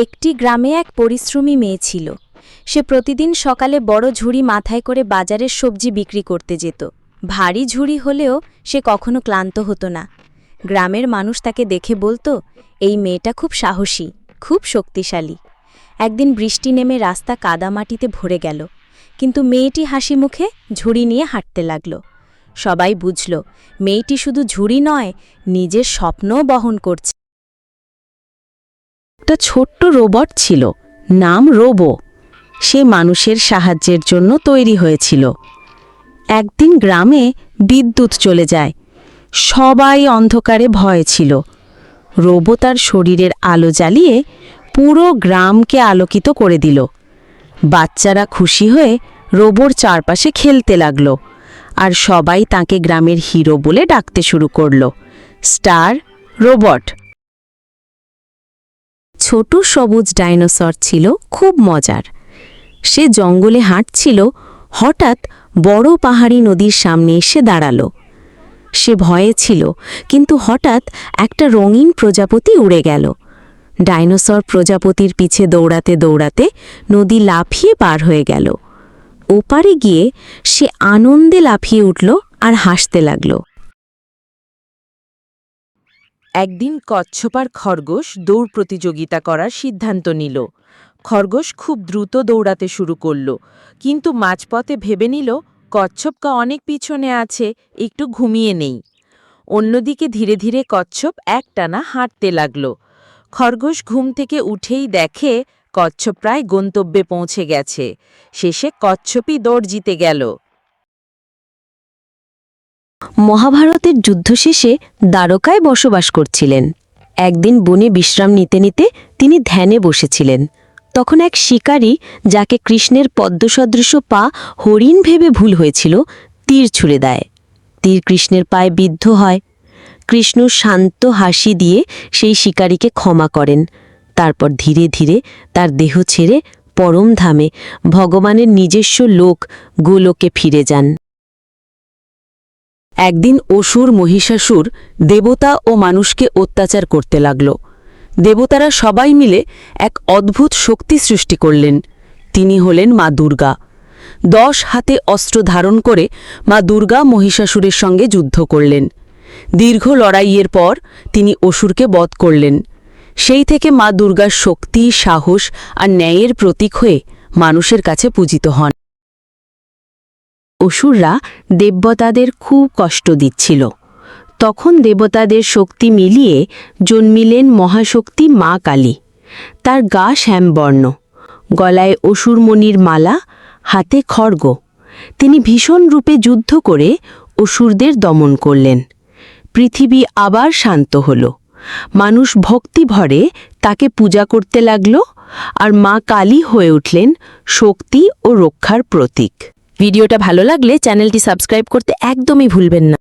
একটি গ্রামে এক পরিশ্রমী মেয়ে ছিল। সে প্রতিদিন সকালে বড় ঝুড়ি মাথায় করে বাজারের সবজি বিক্রি করতে যেত। ভারী ঝুড়ি হলেও সে কখনো ক্লান্ত হতো না। গ্রামের মানুষ তাকে দেখে বলতো, এই মেয়েটা খুব সাহসী, খুব শক্তিশালী। একদিন বৃষ্টি নেমে রাস্তা কাদামাটিতে ভরে গেল। কিন্তু মেয়েটি হাসি মুখে ঝুড়ি নিয়ে হাঁটতে লাগল। সবাই বুঝল, মেয়েটি শুধু ঝুড়ি নয়, নিজের স্বপ্নও বহন করছে। একটা ছোট্ট রোবট ছিল, নাম রোবো। সে মানুষের সাহায্যের জন্য তৈরি হয়েছিল। একদিন গ্রামে বিদ্যুৎ চলে যায়। সবাই অন্ধকারে ভয় ছিল। রোবো তার শরীরের আলো জ্বালিয়ে পুরো গ্রামকে আলোকিত করে দিল। বাচ্চারা খুশি হয়ে রোবোর চারপাশে খেলতে লাগল আর সবাই তাকে গ্রামের হিরো বলে ডাকতে শুরু করল। Star, robot. ছোট সবুজ ডাইনোসর ছিল, খুব মজার। সে জঙ্গলে হাঁটছিল, হঠাৎ বড় পাহাড়ি নদীর সামনে এসে দাঁড়াল। সে ভয়ে ছিল, কিন্তু হঠাৎ একটা রঙিন প্রজাপতি উড়ে গেল। ডাইনোসর প্রজাপতির পিছে দৌড়াতে দৌড়াতে নদী লাফিয়ে পার হয়ে গেল। ওপারে গিয়ে সে আনন্দে লাফিয়ে উঠল আর হাসতে লাগল। একদিন কচ্ছপার খরগোশ দৌড় প্রতিযোগিতা করার সিদ্ধান্ত নিল। খরগোশ খুব দ্রুত দৌড়াতে শুরু করল, কিন্তু মাঝপথে ভেবে নিল কচ্ছপকা অনেক পিছনে আছে, একটু ঘুমিয়ে নেই। অন্যদিকে ধীরে ধীরে কচ্ছপ একটানা হাঁটতে লাগল। খরগোশ ঘুম থেকে উঠেই দেখে, কচ্ছপ প্রায় গন্তব্যে পৌঁছে গেছে। শেষে কচ্ছপই দৌড় জিতে গেল। মহাভারতের যুদ্ধ শেষে দ্বারকায় বসবাস করছিলেন। একদিন বনে বিশ্রাম নিতে নিতে তিনি ধ্যানে বসেছিলেন। তখন এক শিকারী, যাকে কৃষ্ণের পদ্মসদৃশ পা হরিণ ভেবে ভুল হয়েছিল, তীর ছুঁড়ে দেয়। তীর কৃষ্ণের পায়ে বিদ্ধ হয়। কৃষ্ণ শান্ত হাসি দিয়ে সেই শিকারীকে ক্ষমা করেন। তারপর ধীরে ধীরে তার দেহ ছেড়ে পরমধামে ভগবানের নিজস্ব লোক গোলোকে ফিরে যান। একদিন অসুর মহিষাসুর দেবতা ও মানুষকে অত্যাচার করতে লাগল। দেবতারা সবাই মিলে এক অদ্ভুত শক্তি সৃষ্টি করলেন। তিনি হলেন মা দুর্গা। দশ হাতে অস্ত্র ধারণ করে মা দুর্গা মহিষাসুরের সঙ্গে যুদ্ধ করলেন। দীর্ঘ লড়াইয়ের পর তিনি অসুরকে বধ করলেন। সেই থেকে মা দুর্গার শক্তি, সাহস আর ন্যায়ের প্রতীক হয়ে মানুষের কাছে পূজিত হন। অসুররা দেবতাদের খুব কষ্ট দিচ্ছিল। তখন দেবতাদের শক্তি মিলিয়ে জন্মিলেন মহাশক্তি মা কালী। তার গা শ্যামবর্ণ। গলায় অসুরমণির মালা, হাতে খড়গ। তিনি ভীষণ রূপে যুদ্ধ করে অসুরদের দমন করলেন। পৃথিবী আবার শান্ত হল। মানুষ ভক্তি ভরে তাকে পূজা করতে লাগল আর মা কালী হয়ে উঠলেন শক্তি ও রক্ষার প্রতীক। ভিডিওটা ভালো লাগলে চ্যানেলটি সাবস্ক্রাইব করতে একদমই ভুলবেন না।